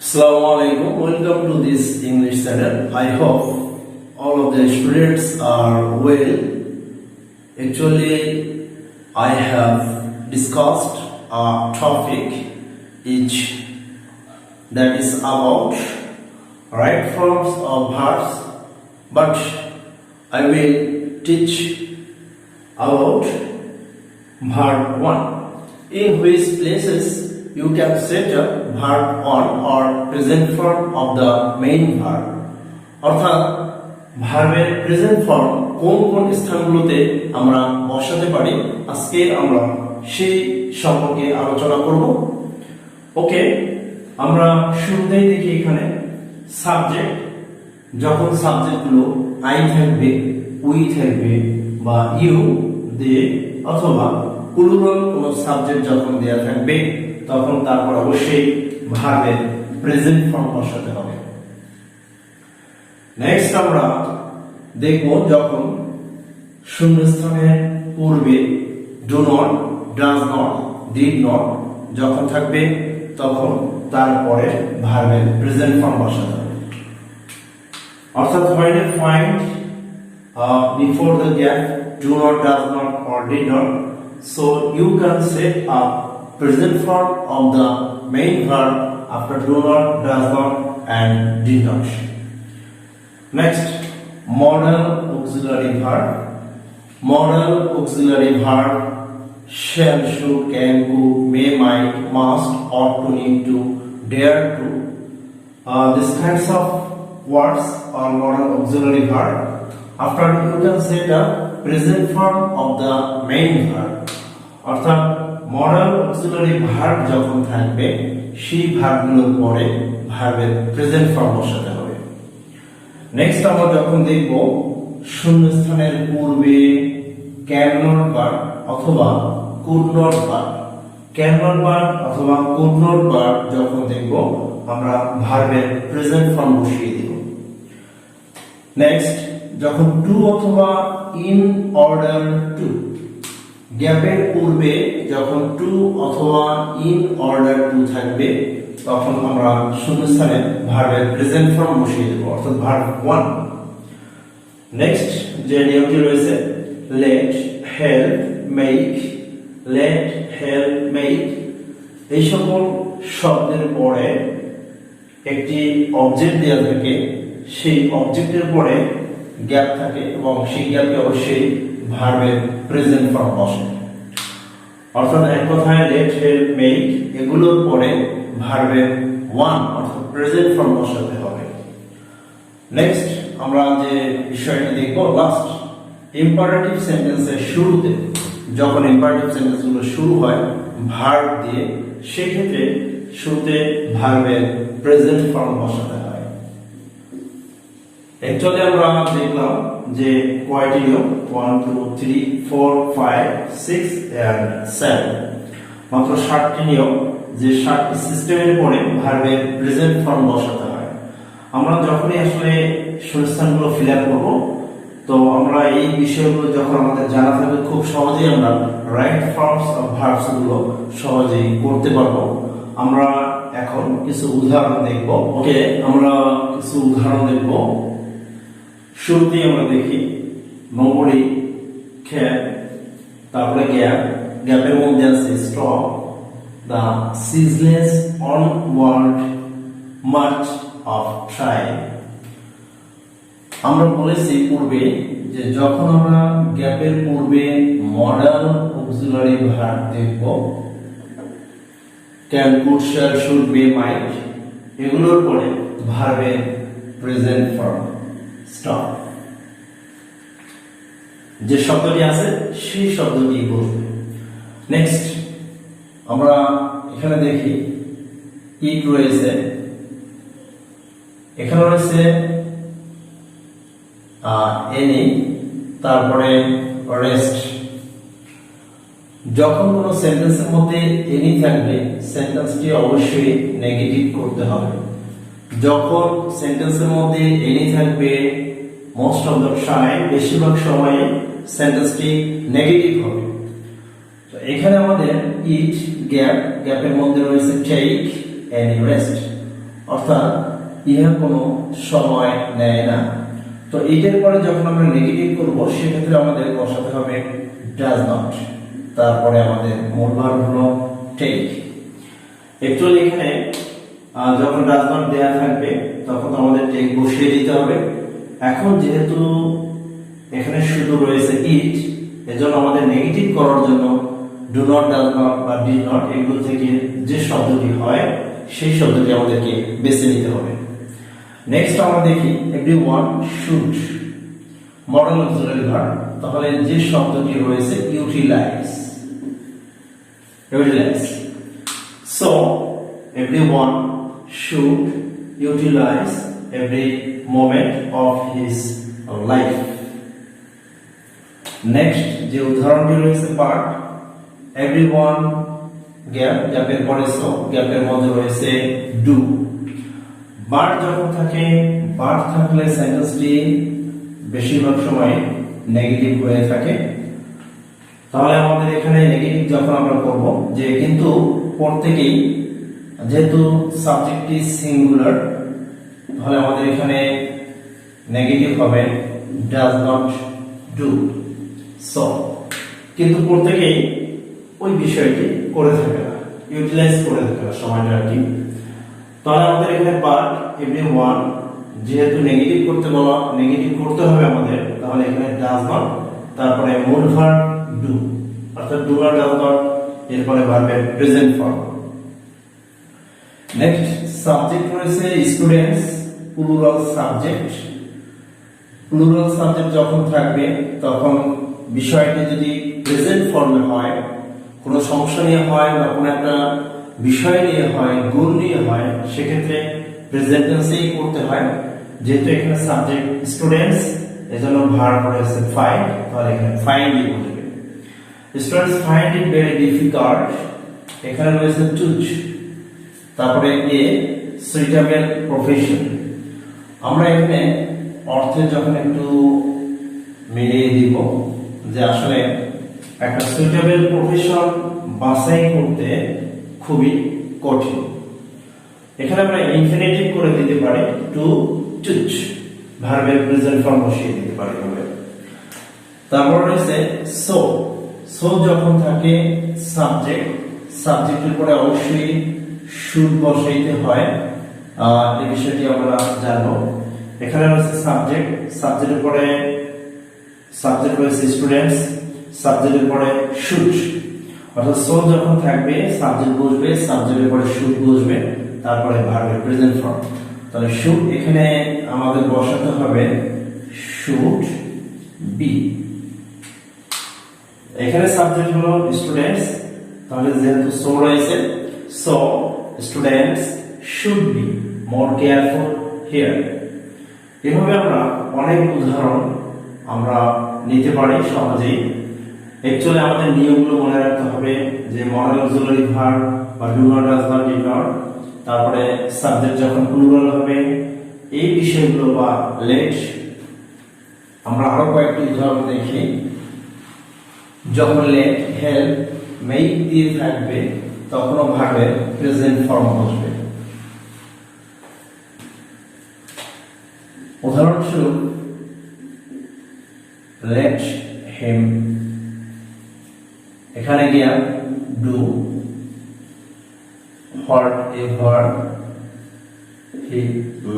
Assalamu alaikum. Welcome to this English channel. I hope all of the students are well. Actually, I have discussed a topic each that is about right forms of verbs, but I will teach about verb 1 in which places you can set a verb on or present form of the main verb. অর্থাৎ ভার্বের present form কোন কোন স্থানগুলোতে আমরা বসাতে পারি, আজকে আমরা সেই সম্পর্কে আলোচনা করব। ওকে, আমরা শুরুতেই দেখি এখানে সাবজেক্ট যখন সাবজেক্টগুলো আই থাকবে উই থাকবে বা ইউ দে অথবা প্লুরাল কোন সাবজেক্ট যখন দেয়া থাকবে তখন তারপর অবশ্যই ভার্বের প্রেজেন্ট ফর্ম বসাতে হবে। নেক্সট আমরা দেখব যখন শূন্যস্থানের পূর্বে do not does not did not যখন থাকবে তখন তারপরে ভার্বের প্রেজেন্ট ফর্ম বসাতে হবে। অর্থাৎ find uh, before the gap do not does not or did not so you can set a present form of the main verb after do not does not and did not next modal auxiliary verb modal auxiliary verb shall should can could may might must ought to need to dare to uh, these kinds of words are modal auxiliary verb. After you can say the present form of the main verb. অর্থাৎ modal auxiliary verb যখন থাকবে, সেই ভার্বগুলোর পরে ভার্বের present form বসাতে হবে। Next আমরা যখন দেখব, শূন্যস্থানের পূর্বে ক্যান নট বার অথবা could not bar. Can bar অথবা কুড নট বার যখন দেখব, আমরা ভার্বের প্রেজেন্ট ফর্ম বসিয়ে দিব। নেক্সট যখন টু অথবা ইন অর্ডার টু গ্যাপের পূর্বে যখন টু অথবা ইন অর্ডার টু থাকবে, তখন আমরা শূন্যস্থানে ভার্বের প্রেজেন্ট ফর্ম বসিয়ে দেবো, অর্থাৎ ভার্ব ওয়ান নেক্সট যে নিয়মটি রয়েছে let help make let help make এই সকল শব্দের পরে একটি অবজেক্ট দেওয়া থাকে, সেই অবজেক্টের পরে গ্যাপ থাকে এবং সেই গ্যাপে অবশ্যই ভার্বের প্রেজেন্ট ফর্ম বসে অর্থাৎ এক কথায় লেট হেল্প মেক এগুলোর পরে ভার্বের ওয়ান, অর্থাৎ প্রেজেন্ট ফর্ম বসাতে হবে। নেক্সট, আমরা যে বিষয়টি দেখব লাস্ট ইম্পারেটিভ সেন্টেন্সের শুরুতে, যখন ইম্পারেটিভ সেন্টেন্সগুলো শুরু হয় ভার্ব দিয়ে, সেক্ষেত্রে শুরুতে ভার্বের প্রেজেন্ট ফর্ম বসাতে অ্যাকচুয়ালি আমরা দেখলাম যে কয়টি নিয়ম one two three four five six and seven মাত্র ষাটটি নিয়ম, যে ষাটটি সিস্টেমের পরে ভার্বের প্রেজেন্ট ফর্ম বসাতে হয়। আমরা যখনই আসলে শূন্যস্থানগুলো ফিল আপ করব, তো আমরা এই বিষয়গুলো যখন আমাদের জানা থাকবে, খুব সহজেই আমরা রাইট ফর্মস অফ ভার্বসগুলো সহজেই করতে পারব। আমরা এখন কিছু উদাহরণ দেখব। ওকে আমরা কিছু উদাহরণ দেখব। শুরুতেই আমরা দেখি নবরি খ্যাপ তারপরে গ্যাপ গ্যাপের মধ্যে আছে stop the ceaseless onward march of try আমরা বলেছি পূর্বে যে যখন আমরা গ্যাপের পূর্বে মডাল অক্সিলারি ভার্ব দেখব can could should be might এগুলোর পরে ভার্বের প্রেজেন্ট ফর্ম স্টপ। যে শব্দটি আছে, সেই শব্দটি বসবে নেক্সট আমরা এখানে দেখি ইট রয়েছে। এখানে রয়েছে এনি তারপরে রেস্ট যখন কোনো সেন্টেন্সের মধ্যে এনি থাকবে সেন্টেন্সটি অবশ্যই নেগেটিভ করতে হবে। যখন সেন্টেন্সের মধ্যে এনি থাকবে মোস্ট অফ দ্য টাইম বেশিরভাগ সময়ে সেন্টেন্সটি নেগেটিভ হবে। তো এখানে আমাদের ইট গ্যাপ গ্যাপের মধ্যে রয়েছে টেক এনি রেস্ট অর্থাৎ, ইহা কোনো সময় নেয় না। তো এইটার পরে যখন আমরা নেগেটিভ করব, সেক্ষেত্রে আমাদের বসাতে হবে ডাজ নট তারপরে আমাদের মূল ভার্ব হলো টেক একচুয়ালি এখানে যখন নট দেয়া থাকবে, তখন আমাদের টেক বসিয়ে দিতে হবে। এখন যেহেতু এখানে শুধু রয়েছে ইট, এজন্য আমাদের নেগেটিভ করার জন্য ডু নট ডাজ বা ডি নট এগুলো থেকে যে শব্দটি হয়, সেই শব্দটি আমাদেরকে বেছে নিতে হবে। নেক্সট আমরা দেখি every one should model auxiliary verb তাহলে যে শব্দটি রয়েছে utilize utilize so everyone should utilize every moment of his life. Next যে উদাহরণটি রয়েছে পার্ট এভরিওয়ান গ্যাপ গ্যাপের পরে সো গ্যাপের মধ্যে রয়েছে ডু বার যখন থাকে বার থাকলে সেন্টেন্সটি বেশিরভাগ সময় নেগেটিভ হয়ে থাকে। তাহলে আমাদের এখানে নেগেটিভ যখন আমরা করব, যে কিন্তু প্রত্যেকেই যেহেতু সাবজেক্টটি সিঙ্গুলার তাহলে আমাদের এখানে নেগেটিভ হবে ডাজ নট ডু সো কিন্তু প্রত্যেকেই ওই বিষয়টি করে থাকে না ইউটিলাইজ করে থাকে না সময়টা আর কি। তাহলে আমাদের এখানে পার্ট এভরি ওয়ান যেহেতু নেগেটিভ করতে বলা নেগেটিভ করতে হবে আমাদের, তাহলে এখানে ডাজ নট তারপরে মূল ভার্ব ডু অর্থাৎ ডু আর ডাজ নট এরপরে ভার্বের প্রেজেন্ট ফর্ম নেক্সট সাবজেক্ট রয়েছে students plural subject plural subject যখন থাকবে, তখন বিষয়টি যদি প্রেজেন্ট ফর্মে হয়, কোনো সমস্যা নিয়ে হয় বা কোনো একটা বিষয় নিয়ে হয় গুণ নিয়ে হয়, সেক্ষেত্রে প্রেজেন্ট টেন্সেই করতে হয়। যেহেতু এখানে সাবজেক্ট স্টুডেন্টস এজন্য ভার্ব রয়েছে ফাইন্ড তাহলে এখানে ফাইন্ড ই বলবে students find it very difficult এখানে রয়েছে চুজ তারপরে এ সুইটেবল প্রফেশন আমরা এখানে অর্থে যখন একটু মিলিয়ে দিব, যে আসলে একটা সুইটেবল প্রফেশন বাছাই করতে খুবই কঠিন। এখানে আমরা ইনফিনিটিভ করে দিতে পারি টু চুজ ভার্বের প্রেজেন্ট ফর্ম বসিয়ে দিতে পারি হবে তারপর রয়েছে সো সো যখন থাকে সাবজেক্ট সাবজেক্টের পরে অবশ্যই শুড বসাইতে হয়। এই বিষয়টি আমরা জানব। এখানে রয়েছে সাবজেক্ট সাবজেক্টের পরে সাবজেক্ট রয়েছে স্টুডেন্টস সাবজেক্টের পরে শুড অর্থাৎ সো যখন থাকবে সাবজেক্ট বসবে সাবজেক্টের পরে শুড বসবে, তারপরে ভার্বের প্রেজেন্ট ফর্ম তাহলে শুড এখানে আমাদের বসাতে হবে শুড বি এখানে সাবজেক্ট হলো স্টুডেন্টস তাহলে যেহেতু সো রয়েছে so students should be more careful here এভাবে আমরা অনেক উদাহরণ আমরা নিতে পারি সহজেই। অ্যাকচুয়ালি আমাদের নিয়মগুলো মনে রাখতে হবে যে মডেল অক্সিলারি ভার্ব বা do not does not not তারপরে সাবজেক্ট যখন প্লুরাল হবে, এই বিষয়গুলো বা লেট আমরা আরও কয়েকটি উদাহরণ দেখি। যখন লেট হেল্প মেক দিয়ে থাকবে তখনও ভার্বের প্রেজেন্ট ফর্ম বসবে। উদাহরণস্বরূপ লেট হেম এখানে গিয়া do whatever he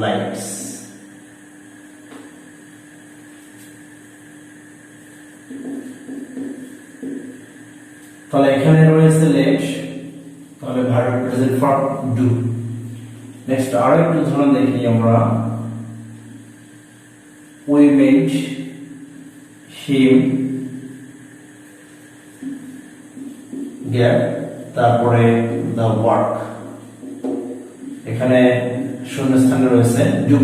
likes তাহলে এখানে রয়েছে তাহলে verb present form do next আরও একটু উদাহরণ দেখি আমরা। made him get তারপরে the work এখানে শূন্যস্থানে রয়েছে ডু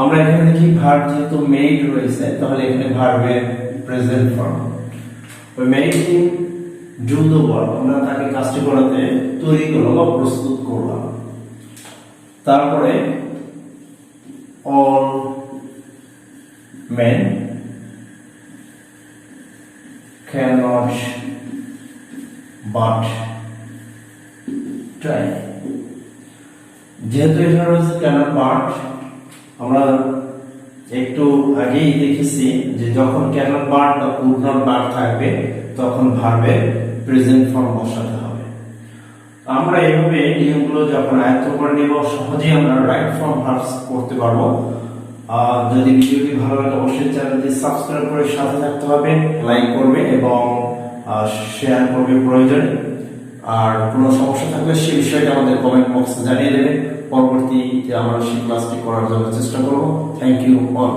আমরা এখানে দেখি ভার্ব যেহেতু মেড রয়েছে, তাহলে এখানে ভার্বের present form we made him the আমরা তাকে কাজটি করাতে তৈরি করলাম বা প্রস্তুত করলাম। তারপরে, all men cannot but try. যেহেতু এটা রয়েছে ক্যানাল পার্ট আমরা একটু আগেই দেখেছি যে যখন ক্যানাল পার্ট বা কুড নট পার্ট থাকবে, তখন ভার্বে প্রেজেন্ট ফর্ম বসাতে হবে। আমরা এইভাবে নিয়মগুলো যখন আয়ত্ত করে নিব, সহজেই আমরা রাইট ফর্ম ভার্বস করতে পারব। আর যদি ভিডিওটি ভালো লাগে, অবশ্যই চ্যানেলটি সাবস্ক্রাইব করে সাথে থাকতে হবে লাইক করবে এবং শেয়ার করবে প্রয়োজনে। আর কোনো সমস্যা থাকলে সেই বিষয়টা আমাদের কমেন্ট বক্সে জানিয়ে দেবে। পরবর্তীতে আমরা সেই ক্লাসটি করার জন্য চেষ্টা করব। Thank you all